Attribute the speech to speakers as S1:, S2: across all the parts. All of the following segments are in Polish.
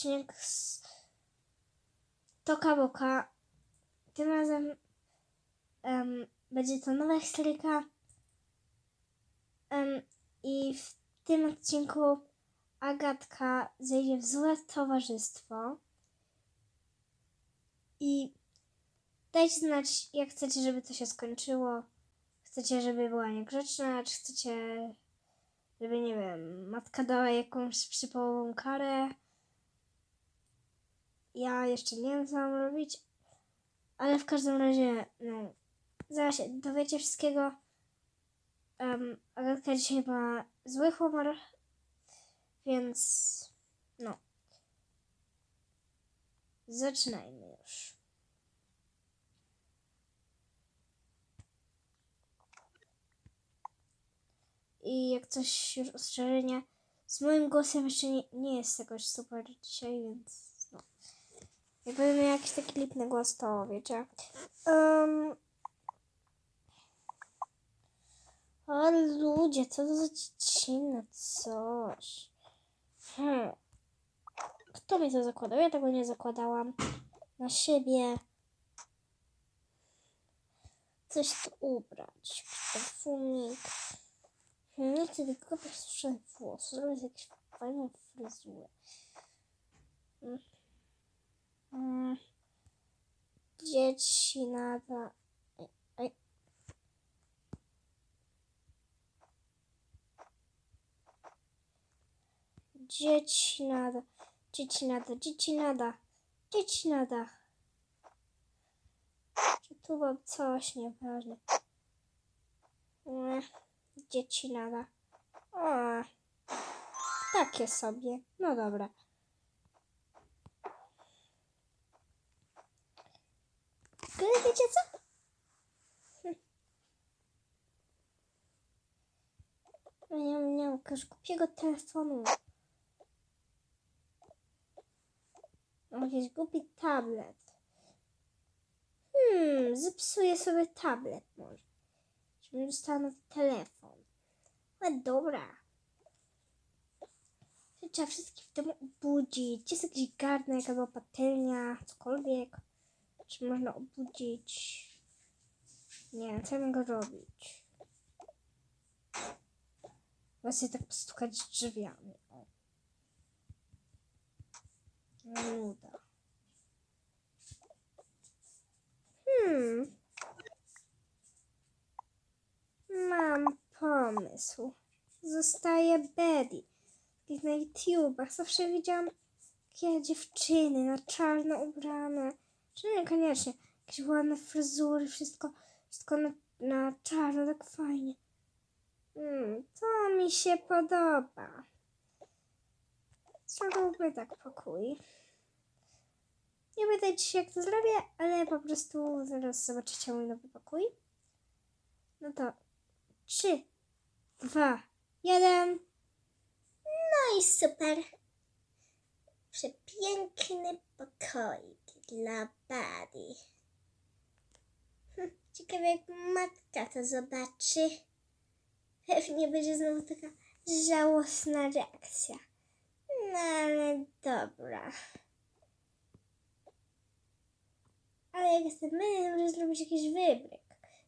S1: odcinek z Toka Boka. Tym razem em, będzie to nowa historyjka. Em, I w tym odcinku Agatka zejdzie w złe towarzystwo. I dajcie znać, jak chcecie, żeby to się skończyło. Chcecie, żeby była niegrzeczna, czy chcecie, żeby, nie wiem, matka dała jakąś przypałową karę. Ja jeszcze nie wiem, co mam robić, ale w każdym razie, no, zaraz się dowiecie wszystkiego. Um, Agatka dzisiaj ma zły humor, więc, no, zaczynajmy już. I jak coś już ostrzeżenie, z moim głosem jeszcze nie, nie jest jakoś super dzisiaj, więc. Jak będę miał jakiś taki lipny głos, to wiecie. Um, ludzie, co to za dziecinne coś. Hmm. Kto mi to zakładał? Ja tego nie zakładałam. Na siebie. Coś tu ubrać. Perfumik. Nie chcę tylko posuszę włosy, zrobić jakąś fajną fryzurę. Mm. Mm. Dzieci nada. Ej. Dzieci nada. Dzieci nada. Dzieci nada. Dzieci nada. Czy tu mam coś nieważne? Nie dzieci nada. O, takie sobie. No dobra. Ale wiecie co? Hm. Ja nie jakiegoś głupiego telefonu. Jakiś głupi tablet. Hmm, zepsuję sobie tablet może. Żebym dostała nowy telefon. Ale dobra. Trzeba wszystkich w domu obudzić. Jest jakiś garnek albo patelnia, cokolwiek. Czy można obudzić? Nie co mogę robić. Właśnie tak postukać drzwiami. Nuda. Hmm. Mam pomysł. Zostaje Betty. Na YouTubach zawsze widziałam takie dziewczyny na czarno ubrane. Czy niekoniecznie. Jakieś ładne fryzury, wszystko, wszystko na, na czarno, tak fajnie. Hmm, to mi się podoba. Zróbmy tak pokój. Nie pytajcie się, jak to zrobię, ale po prostu zaraz zobaczycie mój nowy pokój. No to trzy, dwa, jeden. No i super. Przepiękny pokoik dla Buddy. Hm, Ciekawe jak matka to zobaczy. Pewnie będzie znowu taka żałosna reakcja. No ale dobra. Ale jak jestem mylny, może zrobić jakiś wybryk.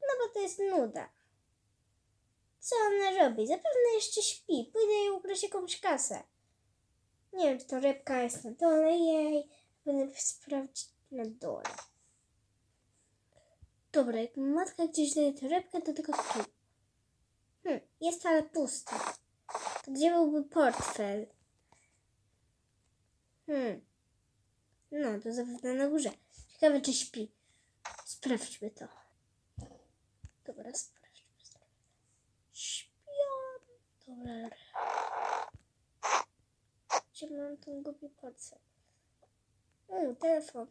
S1: No bo to jest nuda. Co ona robi? Zapewne jeszcze śpi. Pójdę jej ukraść jakąś kasę. Nie wiem, czy to rybka jest na dole jej. Będę sprawdzić na dole. Dobra, jak matka gdzieś daje torebkę, to tylko tu. Hmm, jest ale pusta. To gdzie byłby portfel? Hmm. No, to zapewne na górze. Ciekawe, czy śpi. Sprawdźmy to. Dobra, sprawdźmy. Śpią. Dobra. Gdzie mam ten głupi portfel? O, telefon.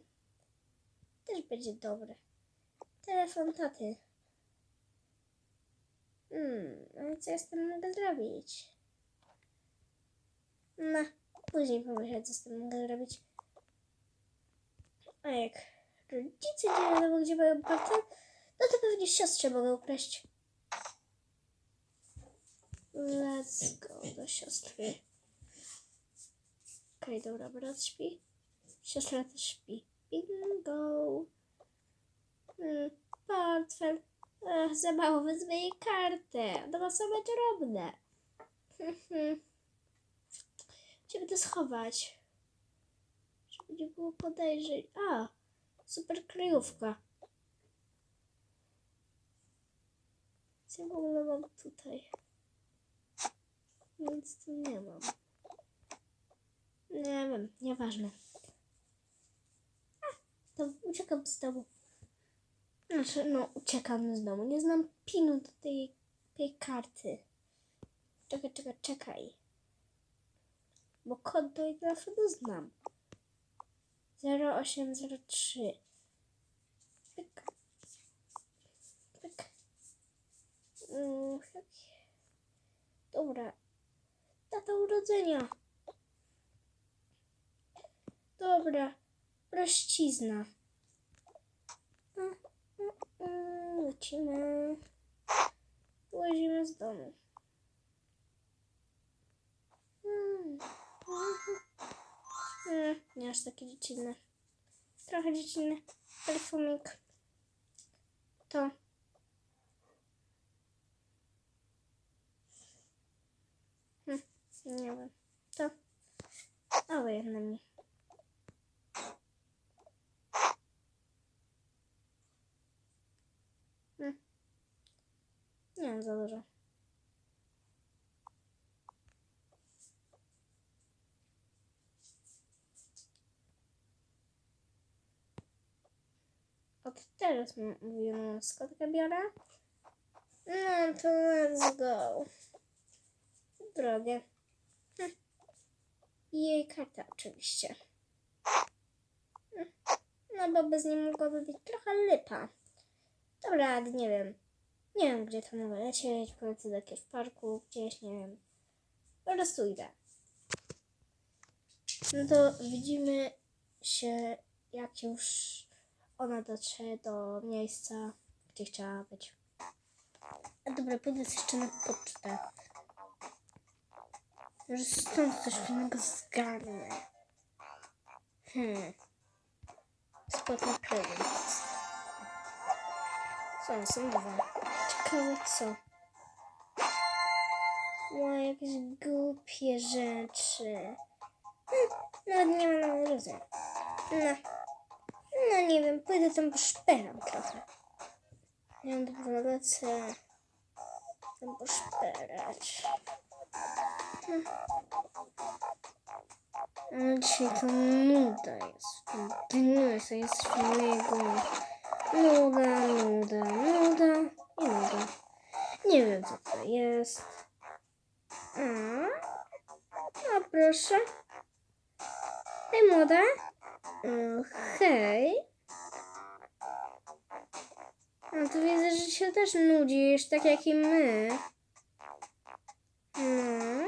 S1: Też będzie dobry. Telefon taty. Hmm, ale co ja z tym mogę zrobić? No, później pomyślę, co z tym mogę zrobić. A jak rodzice nie wiadomo, gdzie mają portfel, no to pewnie siostrze mogę ukraść. Let's go do siostry. Okej, dobra, brat śpi. Siostra też śpi. Bingo. Mm, portfel. Ach, za mało wezmę jej kartę. Ona same drobne. Gdzie będę schować? Żeby nie było podejrzeń. A, super kryjówka. Co ja w ogóle mam tutaj? Nic tu nie mam. Nie wiem, nieważne. To uciekam z domu. Znaczy, no, uciekam z domu. Nie znam pinu do tej, tej karty. Czekaj, czekaj, czekaj. Bo kod do telefonu znam. 0803. Pyk. Pyk. Mm, Dobra. Data urodzenia. Dobra. Prościzna. Mm, Lecimy. Łazimy z domu. Mm, mhm. Mm, Nie aż takie dziecinne. Trochę dziecinny. Perfumik. To. Hm, nie wiem. To. Obojętne mi. Hm. Nie wiem za dużo. Od teraz m- mówię, skądkę biorę? No to let's go. Drogie. Hm. I jej karta oczywiście. Hm. No bo bez niej mogłaby być trochę lipa. Dobra, nie wiem. Nie wiem, gdzie to mogę lecieć. Polecę do jakiegoś parku, gdzieś, nie wiem. Po prostu idę. No to widzimy się, jak już ona dotrze do miejsca, gdzie chciała być. A dobra, pójdę jeszcze na pocztę. Może stąd coś fajnego zgarnę. Hmm. Spotna prezent. Co są dwa? Co. Ła, jakieś głupie rzeczy. Hmm, nawet nie ma na drodze. No. No nie wiem, pójdę tam poszperam trochę. Nie wiem, dobra, lecę tam poszperać. Hmm. Ale dzisiaj to nuda jest. Dniu jest, jest śmiegu. Nuda, nuda, nuda i nuda. Nie wiem, co to jest. A, a proszę. Hej, młoda. E, Hej. No to widzę, że się też nudzisz, tak jak i my. No.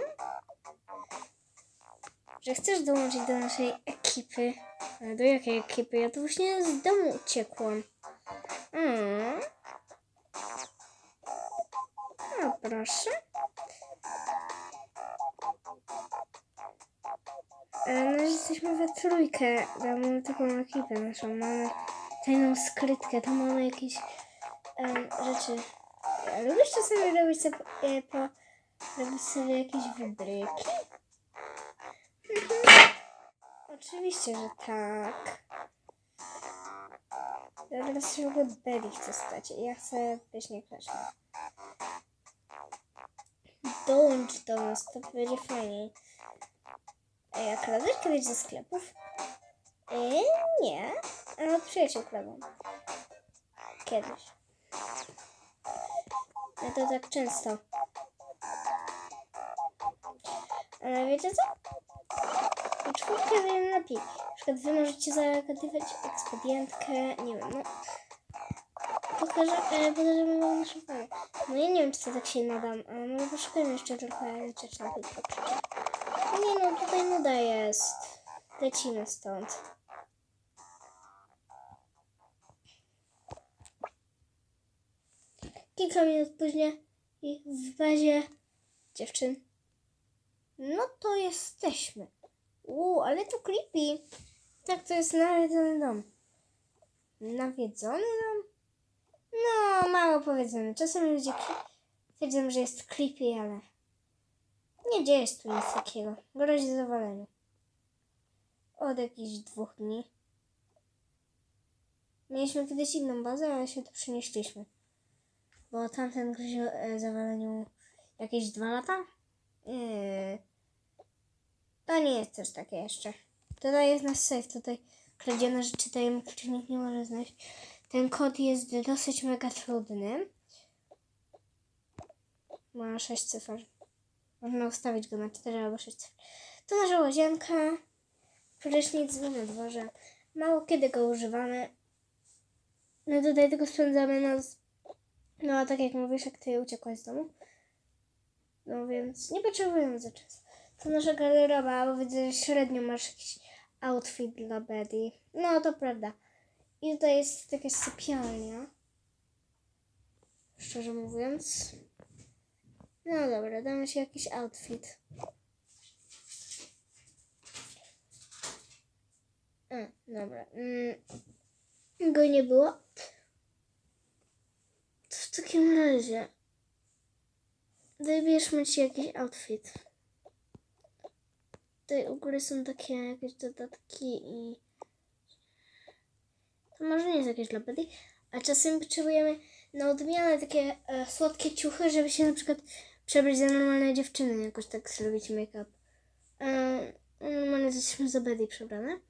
S1: Że chcesz dołączyć do naszej ekipy. Ale do jakiej ekipy? Ja tu właśnie z domu uciekłam. Mm. Proszę. E, No, jesteśmy we trójkę. Mamy taką ekipę naszą. Mamy tajną skrytkę. Tam mamy jakieś em, rzeczy. E, Lubisz czasami robić sobie, e, po, robić sobie jakieś wybryki? Mhm. Oczywiście, że tak. Ja teraz się w ogóle Belly chcę stać. Ja chcę być niekraśna. Dołącz do nas, to będzie fajniej. Ej, a kradłeś kiedyś ze sklepów? E, nie, ale od przyjaciół kradłam. Kiedyś. Ja to tak często. Ale wiecie co? I czwórkę wiem lepiej. Na przykład wy możecie zagadywać ekspedientkę, nie wiem, no. Pokażę, e, pokażemy wam naszą faję. No ja nie wiem, czy to tak się nadam, ale może poszukajmy jeszcze trochę rzeczy na. Nie no, tutaj nuda jest. Lecimy stąd. Kilka minut później i w bazie dziewczyn. No to jesteśmy. Uuu, ale to creepy. Tak, to jest nawiedzony dom. Nawiedzony dom? No, mało powiedzony. Czasem ludzie twierdzą, że jest creepy, ale nie dzieje się tu nic takiego. Grozi zawaleniu. Od jakichś dwóch dni. Mieliśmy kiedyś inną bazę, ale się tu przenieśliśmy. Bo tamten groził e, zawaleniu jakieś dwa lata? Nie. To nie jest też takie jeszcze. Tutaj jest nasz safe, tutaj kradzione rzeczy, który nikt nie może znaleźć. Ten kod jest dosyć mega trudny. Ma 6 cyfr. Można ustawić go na 4 albo 6 cyfr. To nasza łazienka. Prysznic na dworze. Mało kiedy go używamy. No tutaj tylko spędzamy noc. No a tak jak mówisz, jak ty uciekłaś z domu. No więc nie potrzebujemy za czas. To nasza garderoba, bo widzę, że średnio masz jakiś outfit dla Betty. No to prawda. I tutaj jest jakaś sypialnia. Szczerze mówiąc. No dobra, damy się jakiś outfit. A, dobra. Mm, go nie było. To w takim razie wybierzmy ci jakiś outfit. Tutaj u góry są takie jakieś dodatki i to może nie jest jakieś dla Betty, a czasem potrzebujemy na odmianę takie e, słodkie ciuchy, żeby się na przykład przebrać za normalne dziewczyny, jakoś tak zrobić make-up. E, normalnie jesteśmy za Betty przebrane.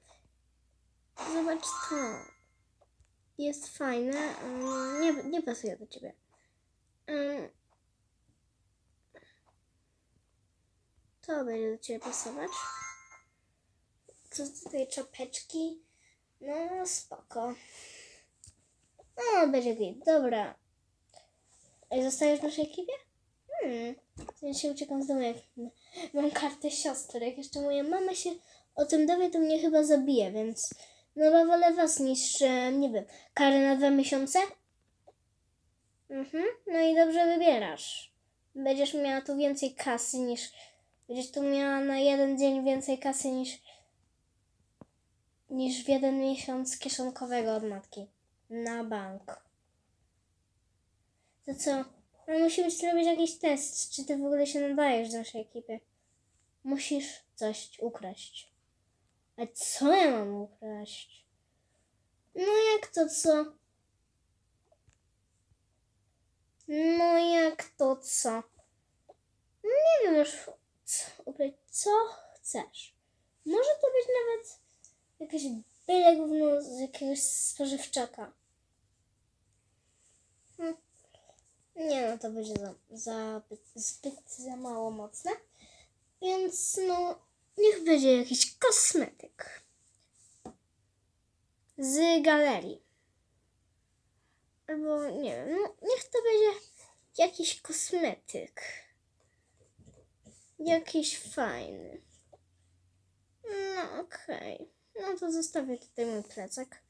S1: Zobacz to. Jest fajne. e, nie, nie pasuje do ciebie. E, to będzie do ciebie pasować. Co tutaj czapeczki? No spoko. No, będzie git. Dobra. Ej, zostajesz w naszej ekipie? Hmm. W sensie uciekam z domu, jak mam kartę siostry. Jak jeszcze moja mama się o tym dowie, to mnie chyba zabije, więc no chyba wolę was niż, e, nie wiem, karę na dwa miesiące? Mhm. No i dobrze wybierasz. Będziesz miała tu więcej kasy niż... Będziesz tu miała na jeden dzień więcej kasy niż niż w jeden miesiąc kieszonkowego od matki. Na bank. To co? No musimy zrobić jakiś test, czy ty w ogóle się nadajesz do naszej ekipy. Musisz coś ukraść. A co ja mam ukraść? No jak to co? No jak to co? Nie wiem już co. Co chcesz? Może to być nawet jakieś byle gówno z jakiegoś spożywczaka. Hm. Nie no, to będzie za, za, zbyt za mało mocne. Więc no, niech będzie jakiś kosmetyk. Z galerii. Albo nie wiem, no niech to będzie jakiś kosmetyk. Jakiś fajny. No okej. No to zostawię tutaj mój plecak.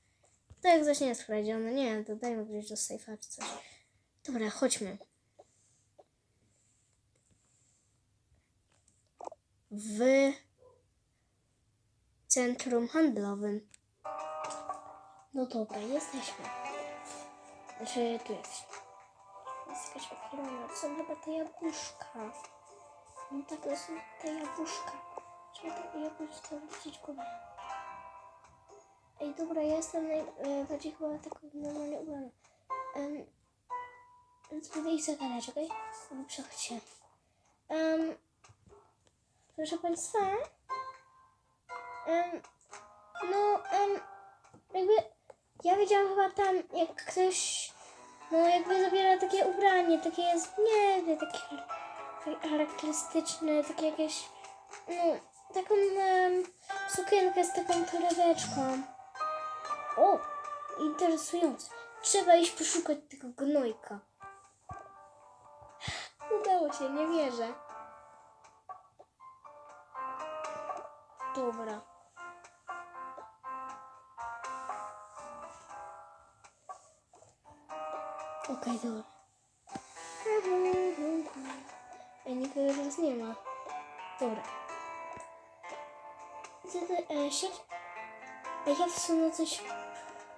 S1: To jak coś nie jest skradzione. Nie, to dajmy gdzieś do sejfa czy coś. Dobra, chodźmy. W centrum handlowym. No dobra, jesteśmy. Znaczy, tu jesteśmy. Jest jakaś okrągła. Są chyba te jabłuszka. No tak, to są te jabłuszka. Trzeba to to widzieć głowę. Ej, dobra, ja jestem najbardziej chyba tak normalnie ubrana. Um, będę ich zagadać, okej? Okay? Przechodźcie. Um, proszę Państwa. Um, no, um, jakby ja widziałam chyba tam, jak ktoś, no jakby zabiera takie ubranie, takie jest, nie wiem, takie charakterystyczne, takie jakieś, no, taką um, sukienkę z taką torebeczką. O, interesujące. Trzeba iść poszukać tego gnojka. Udało się, nie wierzę. Dobra. Okej, dobra. Ej, nikogo teraz nie ma. Dobra.
S2: Co ty, e? A ja wsunę coś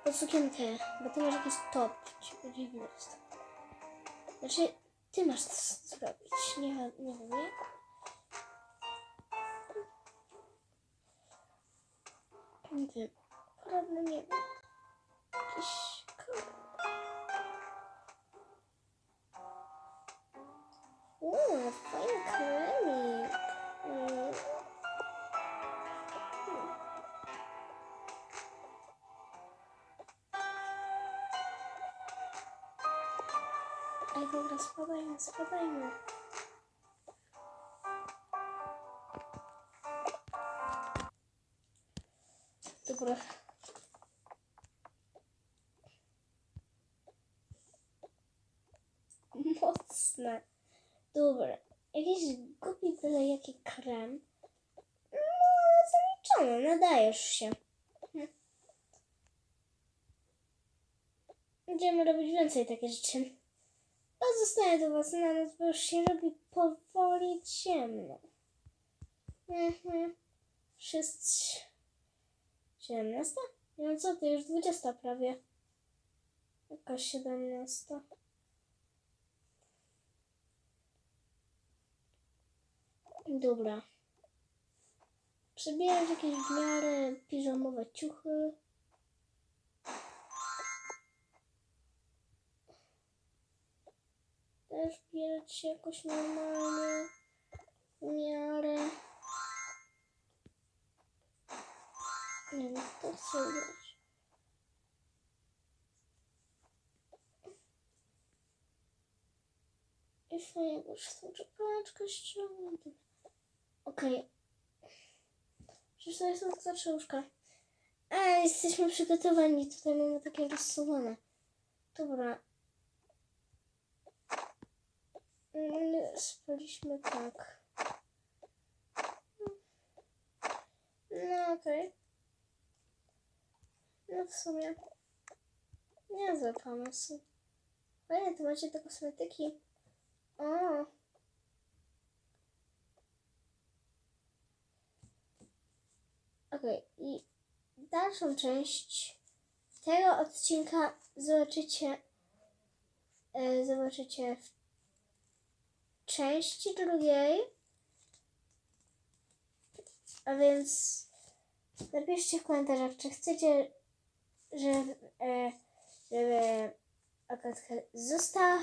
S2: pod sukienkę, bo ty masz jakiś top. Będzie widać. Znaczy, ty masz to zrobić. Nie, nie wiem, jak. Nie wiem. Podobno nie wiem. Jakiś. Uuu, fajny kremik. Spadajmy, spadajmy. Dobra. Mocne. Dobra. Jakiś głupi byle jaki krem. No, zaliczone, nadajesz się. Będziemy robić więcej takie rzeczy. Zostaję do was na noc, bo już się robi powoli ciemno. Mhm. Wszyscy... 17? No co ty, już 20 prawie. Jakaś 17. Dobra. Przebierać jakieś w miarę piżamowe ciuchy. Też bierać się jakoś normalnie. W miarę. Nie wiem, to chcę ubrać. I tą czapeczkę ściągnę. Okej. Przecież to jest tylko łóżka. A, jesteśmy przygotowani. Tutaj mamy takie rozsuwane. Dobra. Mm, Spaliśmy tak. No okej. No w sumie. Niezły pomysł. Fajnie, tu macie te kosmetyki. O. Okej, i dalszą część tego odcinka zobaczycie e, zobaczycie w części drugiej. A więc napiszcie w komentarzach, czy chcecie, żeby, e, żeby Agatka została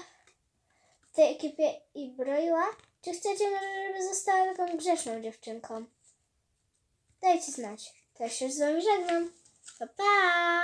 S2: w tej ekipie i broiła, czy chcecie może, żeby została taką grzeczną dziewczynką. Dajcie znać. Też się z wami żegnam. Pa, pa!